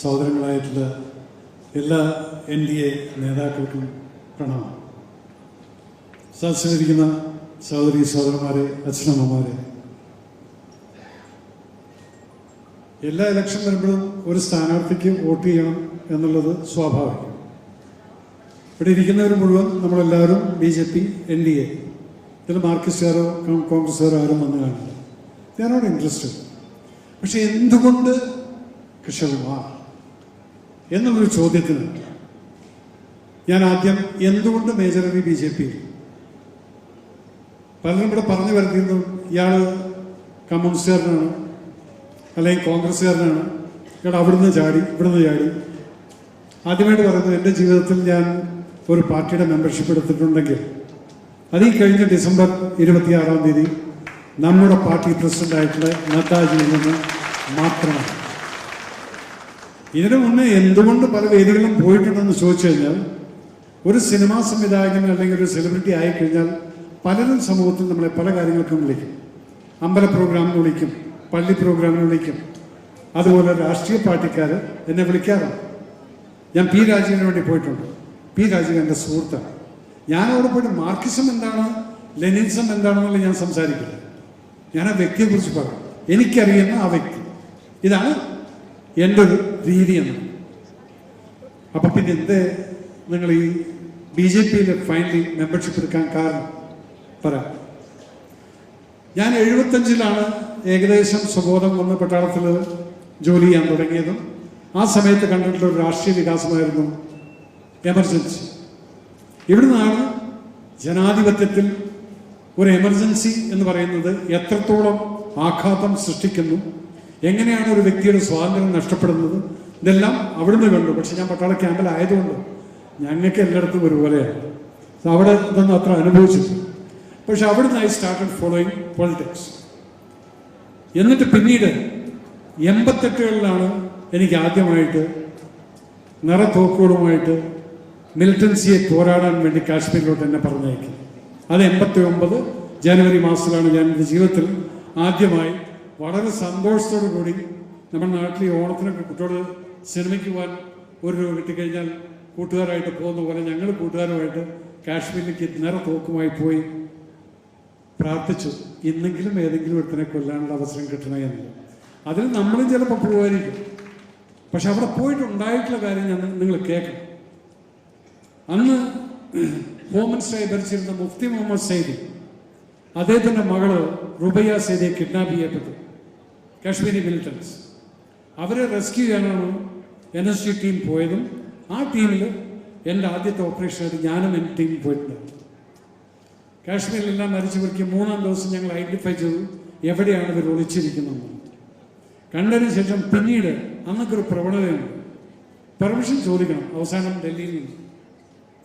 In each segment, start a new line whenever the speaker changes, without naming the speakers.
സഹോദരങ്ങളായിട്ടുള്ള എല്ലാ N D A നേതാക്കൾക്കും പ്രണാമം. സദസ്സിലിരിക്കുന്ന സഹോദരി സഹോദരന്മാരെ അച്ഛനമ്മമാരെ. എല്ലാ ഇലക്ഷൻ വരുമ്പോഴും ഒരു സ്ഥാനാർത്ഥിക്ക് വോട്ട് ചെയ്യണം എന്നുള്ളത് സ്വാഭാവികം. ഇവിടെ ഇരിക്കുന്നവർ മുഴുവൻ നമ്മളെല്ലാവരും B J P N D A. ഇതിൽ മാർക്സിസ്റ്റുകാരോ കോൺഗ്രസ്സുകാരോ ആരും വന്നു കാണില്ല ഞാനോട് ഇൻട്രസ്റ്റഡ് പക്ഷെ എന്തുകൊണ്ട് കിഷോർകുമാർ എന്നുള്ളൊരു ചോദ്യത്തിന് ഞാൻ ആദ്യം എന്തുകൊണ്ട് major Ravi B J P? പലരും ഇവിടെ പറഞ്ഞു വരുത്തിയിരുന്നു ഇയാൾ കമ്മ്യൂണിസ്റ്റുകാരനാണ് അല്ലെങ്കിൽ കോൺഗ്രസ്സുകാരനാണ് ഇയാൾ അവിടുന്ന് ചാടി ഇവിടുന്ന് ചാടി. ആദ്യമായിട്ട് പറയുന്നത് എന്റെ ജീവിതത്തിൽ ഞാൻ ഒരു പാർട്ടിയുടെ മെമ്പർഷിപ്പ് എടുത്തിട്ടുണ്ടെങ്കിൽ അത് ഈ കഴിഞ്ഞ ഡിസംബർ ഇരുപത്തിയാറാം തീയതി നമ്മുടെ പാർട്ടി പ്രസിഡന്റ് ആയിട്ടുള്ള നദ്ദാജിയിൽ നിന്ന് മാത്രമാണ്. ഇതിനു മുന്നേ എന്തുകൊണ്ട് പല വേദികളിലും പോയിട്ടുണ്ടെന്ന് ചോദിച്ചു കഴിഞ്ഞാൽ ഒരു സിനിമാ സംവിധായകൻ അല്ലെങ്കിൽ ഒരു സെലിബ്രിറ്റി ആയിക്കഴിഞ്ഞാൽ പലരും സമൂഹത്തിൽ നമ്മളെ പല കാര്യങ്ങൾക്കും വിളിക്കും. അമ്പല പ്രോഗ്രാമിന് വിളിക്കും പള്ളി പ്രോഗ്രാമിന് വിളിക്കും. അതുപോലെ രാഷ്ട്രീയ പാർട്ടിക്കാർ എന്നെ വിളിക്കാറുണ്ട്. ഞാൻ പി രാജീവിന് വേണ്ടി പോയിട്ടുണ്ട്. പി രാജീവ് എന്റെ സുഹൃത്താണ്. ഞാൻ അവിടെ പോയിട്ട് മാർക്സിസം എന്താണ് ലെനിൻസം എന്താണെന്നുള്ളത് ഞാൻ സംസാരിക്കില്ല. ഞാൻ ആ വ്യക്തിയെക്കുറിച്ച് പറയും. എനിക്കറിയുന്ന ആ വ്യക്തി. ഇതാണ് എന്റെ ഒരു രീതി എന്ന്. അപ്പൊ പിന്നെ എന്ത് നിങ്ങൾ ഈ ബി ജെ പിയിൽ ഫൈനലി മെമ്പർഷിപ്പ് എടുക്കാൻ കാരണം പറയാം. ഞാൻ എഴുപത്തഞ്ചിലാണ് ഏകദേശം സുബോധം വന്ന പട്ടാളത്തിൽ ജോലി ചെയ്യാൻ തുടങ്ങിയതും ആ സമയത്ത് കണ്ടിട്ടുള്ള ഒരു രാഷ്ട്രീയ വികാസമായിരുന്നു എമർജൻസി ഇവിടുന്നാണ് ജനാധിപത്യത്തിൽ ഒരു എമർജൻസി എന്ന് പറയുന്നത് എത്രത്തോളം ആഘാതം സൃഷ്ടിക്കുന്നു എങ്ങനെയാണ് ഒരു വ്യക്തിയുടെ സ്വാതന്ത്ര്യം നഷ്ടപ്പെടുന്നത്? ഇതെല്ലാം അവിടുന്ന് കണ്ടു. പക്ഷെ ഞാൻ പട്ടാള ക്യാമ്പിലായതുകൊണ്ട് ഞങ്ങൾക്ക് എല്ലായിടത്തും ഒരുപോലെയാണ് അവിടെ ഇതൊന്നും അത്ര അനുഭവിച്ചിട്ടില്ല. പക്ഷെ അവിടുന്ന് ഐ സ്റ്റാർട്ടഡ് ഫോളോയിങ് പൊളിറ്റിക്സ് എന്നിട്ട് പിന്നീട് എൺപത്തെട്ടുകളിലാണ് എനിക്ക് ആദ്യമായിട്ട് നിറത്തോക്കുകളുമായിട്ട് മിലിറ്റൻസിയെ പോരാടാൻ വേണ്ടി കാശ്മീരിലോട്ട് എന്നെ പറഞ്ഞയക്കും അത് എൺപത്തി ഒമ്പത് ജനുവരി മാസത്തിലാണ് ഞാൻ എന്റെ ജീവിതത്തിൽ ആദ്യമായി വളരെ സന്തോഷത്തോടു കൂടി നമ്മുടെ നാട്ടിൽ ഈ ഓണത്തിനൊക്കെ കുട്ടികൾ സിനിമയ്ക്ക് പോകാൻ ഒരു രൂപ കിട്ടിക്കഴിഞ്ഞാൽ കൂട്ടുകാരായിട്ട് പോകുന്ന പോലെ ഞങ്ങൾ കൂട്ടുകാരുമായിട്ട് കാശ്മീരിലേക്ക് ഇന്നേറെ തോക്കുമായി പോയി പ്രാർത്ഥിച്ചു. ഇന്നെങ്കിലും ഏതെങ്കിലും ഒരുത്തിനെ കൊല്ലാനുള്ള അവസരം കിട്ടണേ എന്ന്. അതിന് നമ്മളും ചിലപ്പോൾ പോകുമായിരിക്കും പക്ഷെ അവിടെ പോയിട്ടുണ്ടായിട്ടുള്ള കാര്യം ഞാൻ നിങ്ങൾ കേൾക്കണം. അന്ന് ഹോം മിനിസ്റ്ററായി ഭരിച്ചിരുന്ന മുഫ്തി മുഹമ്മദ് സൈദി അദ്ദേഹത്തിന്റെ മകൾ റുബയ്യ സൈദിയെ കിഡ്നാപ്പ് ചെയ്യപ്പെട്ടു. കാശ്മീരി മിലിറ്റൻസ് അവരെ റെസ്ക്യൂ ചെയ്യാനാണ് എൻ എസ് ജി ടീം പോയതും ആ ടീമിൽ എന്റെ ആദ്യത്തെ ഓപ്പറേഷനായിട്ട് ഞാനും എന്റെ ടീം പോയിട്ടുണ്ട്. കാശ്മീരിലെല്ലാം മരിച്ചു പിടിക്കും മൂന്നാം ദിവസം ഞങ്ങൾ ഐഡന്റിഫൈ ചെയ്തു എവിടെയാണ് ഇവർ ഒളിച്ചിരിക്കുന്നത്. കണ്ടതിന് ശേഷം പിന്നീട് അന്നൊക്കെ ഒരു പ്രവണതയുണ്ട്. പെർമിഷൻ ചോദിക്കണം. അവസാനം ഡൽഹിയിൽ നിന്ന്.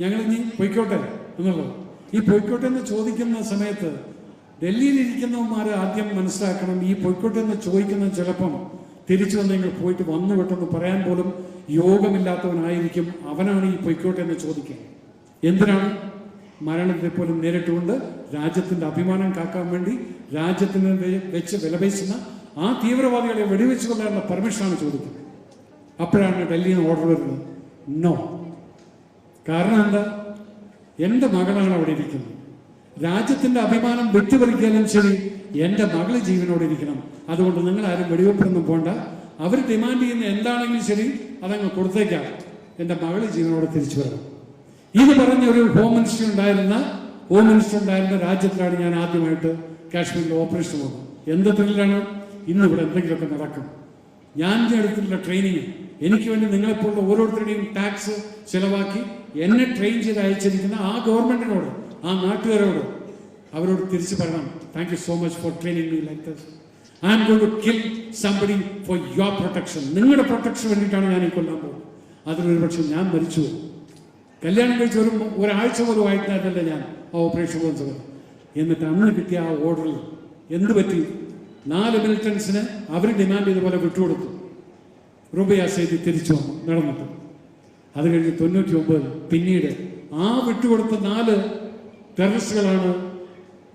ഞങ്ങൾ ഇനി പൊയ്ക്കോട്ടെ എന്നുള്ളത്. ഈ പൊയ്ക്കോട്ടെ എന്ന് ചോദിക്കുന്ന സമയത്ത് ഡൽഹിയിൽ ഇരിക്കുന്നവന്മാർ ആദ്യം മനസ്സിലാക്കണം. ഈ പൊയ്ക്കോട്ടെ എന്ന് ചോദിക്കുന്ന ചിലപ്പം തിരിച്ചു വന്ന് നിങ്ങൾ പോയിട്ട് വന്നു വിട്ടെന്ന് പറയാൻ പോലും യോഗമില്ലാത്തവനായിരിക്കും അവനാണ് ഈ പൊയ്ക്കോട്ടെ എന്ന് ചോദിക്കുക. എന്തിനാണ്? മരണത്തെ പോലും നേരിട്ടുകൊണ്ട് രാജ്യത്തിന്റെ അഭിമാനം കാക്കാൻ വേണ്ടി രാജ്യത്തിന് വെച്ച് വിലപേശുന്ന ആ തീവ്രവാദികളെ വെടിവെച്ച് കൊള്ളാനുള്ള പെർമിഷനാണ് ചോദിക്കുന്നത് അപ്പോഴാണ് ഡൽഹിയിൽ നിന്ന് ഓർഡർ വരുന്നത്. നോ. കാരണം എന്താ? എന്റെ മകളാണ് അവിടെ ഇരിക്കുന്നത്. രാജ്യത്തിന്റെ അഭിമാനം വിട്ടുപറിക്കാനും ശരി എന്റെ മകൾ ജീവനോടെ ഇരിക്കണം. അതുകൊണ്ട് നിങ്ങൾ ആരും വെടിവെപ്പൊന്നും പോണ്ട. അവർ ഡിമാൻഡ് ചെയ്യുന്ന എന്താണെങ്കിലും ശരി അതങ്ങ് കൊടുത്തേക്കാം. എന്റെ മകൾ ജീവനോട് തിരിച്ചു വരണം. ഇത് പറഞ്ഞ ഒരു ഹോം മിനിസ്റ്റർ ഉണ്ടായിരുന്ന ഹോം മിനിസ്റ്റർ ഉണ്ടായിരുന്ന രാജ്യത്തിലാണ് ഞാൻ ആദ്യമായിട്ട് കാശ്മീരിൽ ഓപ്പറേഷൻ പോകുന്നത് എന്ത് ത്രില്ലാണ് ഇന്ന് ഇവിടെ എന്തെങ്കിലുമൊക്കെ നടക്കും. ഞാൻ എടുത്തിട്ടുള്ള ട്രെയിനിങ് എനിക്ക് വേണ്ടി നിങ്ങളെപ്പോലുള്ള ഓരോരുത്തരുടെയും ടാക്സ് ചിലവാക്കി എന്നെ ട്രെയിൻ ചെയ്ത് അയച്ചിരിക്കുന്ന ആ ഗവൺമെന്റിനോട് ആ നാട്ടുകാരോട് അവരോട് തിരിച്ചു പറയണം. Thank you so much for training me like this I am going to kill somebody for your protection നിങ്ങളുടെ പ്രൊട്ടക്ഷൻ വേണ്ടിയിട്ടാണ് ഞാൻ ഈ കൊല്ലാൻ പോകുന്നത്. അതിലൊരു പക്ഷേ ഞാൻ മരിച്ചു പോകും. കല്യാണം കഴിച്ച ഒരു ഒരാഴ്ച പോലും ആയിട്ടില്ല ഞാൻ ആ ഓപ്പറേഷൻ പോകുന്ന സമയത്ത് എന്നിട്ട് അന്ന് കിട്ടിയ ആ ഓർഡറിൽ എന്ത് പറ്റി? നാല് മിലിറ്റൻസിന് അവർ ഡിമാൻഡ് ചെയ്ത പോലെ വിട്ടുകൊടുത്തു. റുബിയ സൈദി തിരിച്ചു വന്നു നടന്നിട്ട്. അത് കഴിഞ്ഞ് തൊണ്ണൂറ്റി ഒമ്പത് പിന്നീട് ആ വിട്ടുകൊടുത്ത നാല് ടെററിസ്റ്റുകളാണ്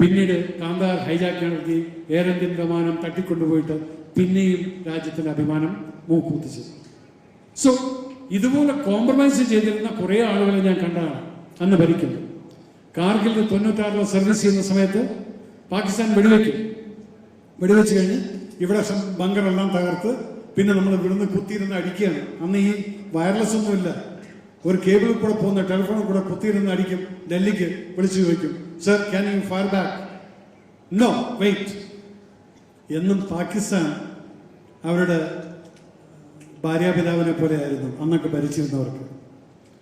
പിന്നീട് കാന്താർ ഹൈജാക്ക് നടത്തി എയർ വിമാനം തട്ടിക്കൊണ്ടുപോയിട്ട് പിന്നെയും രാജ്യത്തിന്റെ അഭിമാനം മൂക്കൂത്തിച്ചത്. സോ ഇതുപോലെ കോംപ്രമൈസ് ചെയ്തിരുന്ന കുറേ ആളുകളെ ഞാൻ കണ്ടതാണ് അന്ന് ഭരിക്കുന്നത് കാർഗിലിൽ തൊണ്ണൂറ്റാറിലെ സർവീസ് ചെയ്യുന്ന സമയത്ത് പാകിസ്ഥാൻ വെടിവെക്കും. വെടിവെച്ച് കഴിഞ്ഞ് ഇവിടെ ബങ്കറെല്ലാം തകർത്ത് പിന്നെ നമ്മൾ ഇവിടുന്ന് കുത്തിയിരുന്ന് അടിക്കുകയാണ്. അന്ന് ഈ വയർലെസ് ഒന്നുമില്ല. ഒരു കേബിൾ കൂടെ പോകുന്ന ടെലിഫോണിൽ കൂടെ കുത്തിയിരുന്ന് അടിക്കും ഡൽഹിക്ക് വിളിച്ചു ചോദിക്കും sir can you fire back no wait എന്നും പാകിസ്ഥാൻ അവരുടെ ഭാര്യാപിതാവിനെ പോലെ ആയിരുന്നു അന്നൊക്കെ ഭരിച്ചിരുന്നവർക്ക്.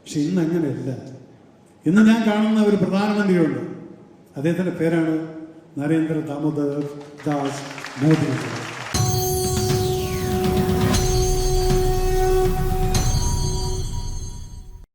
പക്ഷെ ഇന്ന് അങ്ങനെയല്ല. ഇന്ന് ഞാൻ കാണുന്ന ഒരു പ്രധാനമന്ത്രിയുണ്ട്. അദ്ദേഹത്തിന്റെ പേരാണ് നരേന്ദ്ര ദാമോദർ ദാസ് മോദി